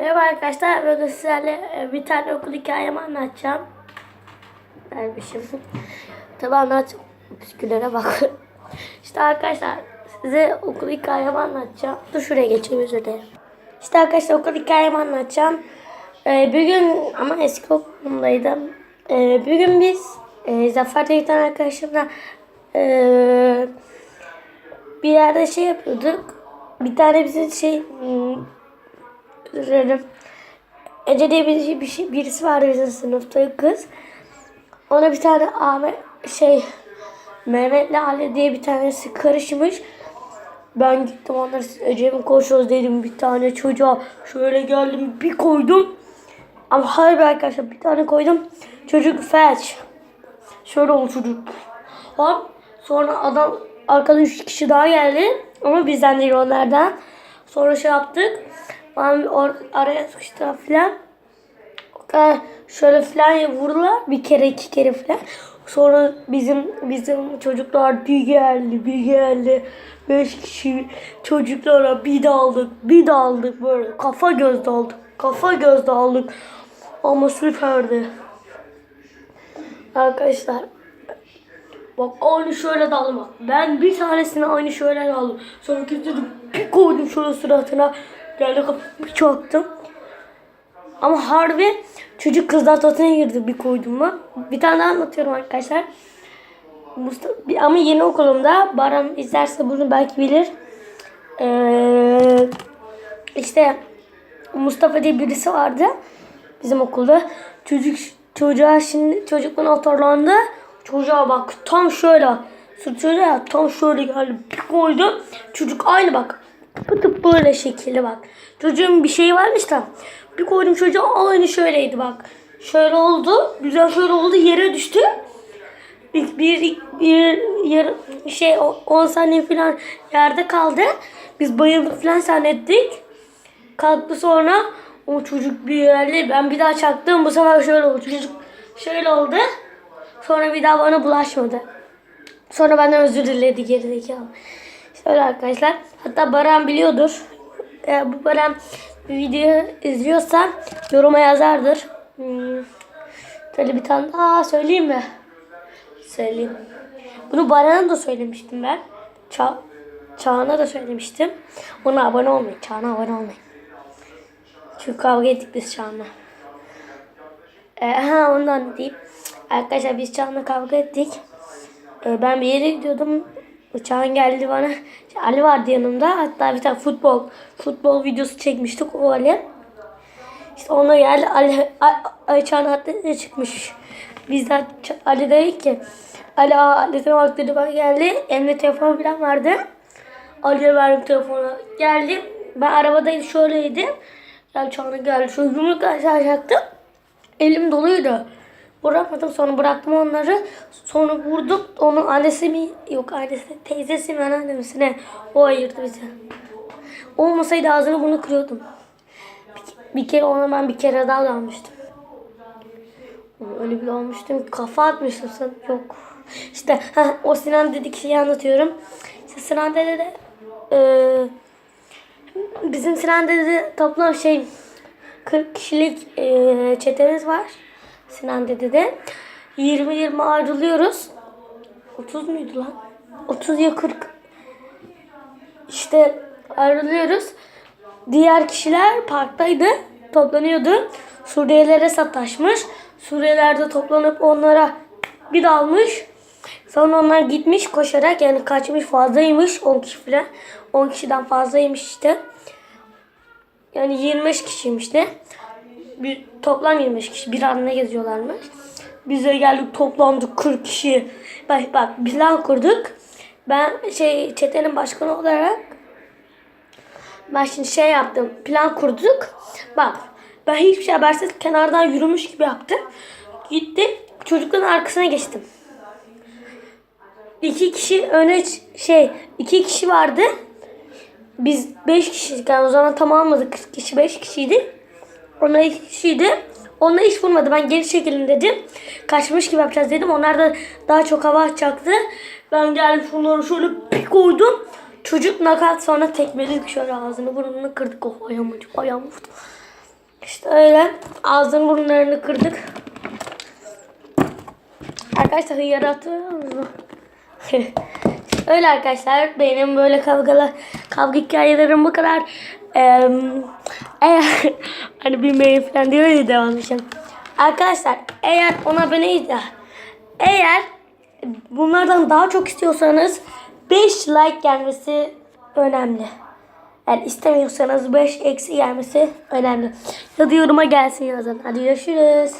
Merhaba arkadaşlar. Bugün sizlerle e, bir tane okul hikayemi anlatacağım. Dermişim. Tabi anlatacağım. Püsküllere bak. işte arkadaşlar size okul hikayemi anlatacağım. Dur şuraya geçeyim özür dilerim. İşte arkadaşlar okul hikayemi anlatacağım. Ee, bir gün ama eski okulumdaydım. Ee, bir gün biz e, Zafer diye bir tane arkadaşımla e, bir yerde şey yapıyorduk. Bir tane bizim şey hmm, dilerim. Ece diye bir, bir şey, birisi vardı bizim sınıfta kız. Ona bir tane Ahmet şey Mehmet'le Ali diye bir tanesi karışmış. Ben gittim onları Ece'ye mi koşuyoruz dedim bir tane çocuğa şöyle geldim bir koydum. Ama hayır arkadaşlar bir tane koydum. Çocuk felç. Şöyle oldu çocuk. Hop. Sonra adam arkadan üç kişi daha geldi. Ama bizden değil onlardan. Sonra şey yaptık. Ben or araya sıkıştılar filan. Ee, Şöyle filan vurdular. Bir kere iki kere filan. Sonra bizim bizim çocuklar bir geldi bir geldi. Beş kişi çocuklara bir daldık bir daldık böyle kafa göz daldık. Kafa göz daldık. Ama süperdi. Arkadaşlar Bak aynı şöyle daldım bak. Ben bir tanesine aynı şöyle daldım. Sonra dedim bir koydum şöyle suratına. Geldi kapı bir çaktım. Ama harbi çocuk kızlar tatına girdi bir koydum mu. Bir tane daha anlatıyorum arkadaşlar. Mustafa, ama yeni okulumda Baran izlerse bunu belki bilir. Ee, işte Mustafa diye birisi vardı bizim okulda. Çocuk çocuğa şimdi çocuk bana atarlandı. Çocuğa bak tam şöyle sırt şöyle ya tam şöyle geldi bir koydu. Çocuk aynı bak pıtıp böyle şekilli bak. Çocuğun bir şeyi varmış da bir koydum çocuğa aynı şöyleydi bak. Şöyle oldu. Güzel şöyle oldu yere düştü. Bir, bir, bir yarı, şey 10 saniye falan yerde kaldı. Biz bayıldık falan zannettik. Kalktı sonra o çocuk bir yerde ben bir daha çaktım bu sefer şöyle oldu. Çocuk şöyle oldu. Sonra bir daha bana bulaşmadı. Sonra benden özür diledi gerizekalı. İşte öyle arkadaşlar. Hatta Baran biliyordur. Eğer bu Baran bir video izliyorsa yoruma yazardır. Hmm. Şöyle bir tane daha söyleyeyim mi? Söyleyeyim. Bunu Baran'a da söylemiştim ben. Ça Çağan'a da söylemiştim. Ona abone olmayın. Çağan'a abone olmayın. Çünkü kavga ettik biz Çağan'la. Ee, ha ondan diyeyim. Arkadaşlar biz Çağan'la kavga ettik. Ee, ben bir yere gidiyordum. Çağan geldi bana. Ali vardı yanımda. Hatta bir tane futbol futbol videosu çekmiştik o Ali. İşte ona geldi. Ali, Ali Çağan hatta çıkmış. Biz de Ali dedi ki Ali aletine bak bana geldi. Elimde telefon falan vardı. Ali'ye verdim telefonu. Geldim. Ben arabadaydım şöyleydim. Yani Çağan'a geldi. Şöyle yumruk açacaktım. Elim doluydu. Bırakmadım sonra bıraktım onları. Sonra vurdum. Onun annesi mi? Yok annesi teyzesi mi anneannesi ne? O ayırdı bizi. Olmasaydı ağzını bunu kırıyordum. Bir, bir kere ona ben bir kere daha dalmıştım. Öyle bir olmuştum kafa atmıştım sen. Yok. İşte heh, o Sinan dedik şeyi anlatıyorum. İşte Sinan dede de e, bizim Sinan dede toplam şey 40 kişilik e, çetemiz var. Sinan dede de 20-20 ayrılıyoruz. 30 muydu lan? 30 ya 40. İşte ayrılıyoruz. Diğer kişiler parktaydı. Toplanıyordu. Suriyelilere sataşmış. Suriyeliler de toplanıp onlara bir dalmış. Sonra onlar gitmiş koşarak yani kaçmış fazlaymış 10 kişi falan. 10 kişiden fazlaymış işte. Yani 25 kişiymiş de. Bir, toplam 25 kişi bir anda geziyorlarmış. Biz de geldik toplandık 40 kişi. Bak bak plan kurduk. Ben şey çetenin başkanı olarak ben şimdi şey yaptım. Plan kurduk. Bak ben hiçbir şey habersiz kenardan yürümüş gibi yaptım. Gittim çocukların arkasına geçtim. İki kişi öne şey iki kişi vardı. Biz beş kişiydik yani o zaman tamamladık. 40 kişi beş kişiydi. Onlar iki kişiydi. Hiç vurmadı. Ben geri çekilin dedim. Kaçmış gibi yapacağız dedim. Onlar da daha çok hava atacaktı. Ben geldim şunları şöyle bir koydum. Çocuk nakat sonra tekmeledik şöyle ağzını burnunu kırdık. Oh ayağımı ayağımı vurdu. İşte öyle. Ağzını burunlarını kırdık. Arkadaşlar hıyar atıyor musunuz? öyle arkadaşlar. Benim böyle kavgalar, kavga hikayelerim bu kadar. Ee, eğer hani bilmeyin falan diyor ya devam edeceğim. Arkadaşlar eğer ona aboneyiz de eğer bunlardan daha çok istiyorsanız 5 like gelmesi önemli. Eğer istemiyorsanız 5 eksi gelmesi önemli. Ya da yoruma gelsin yazın. Hadi görüşürüz.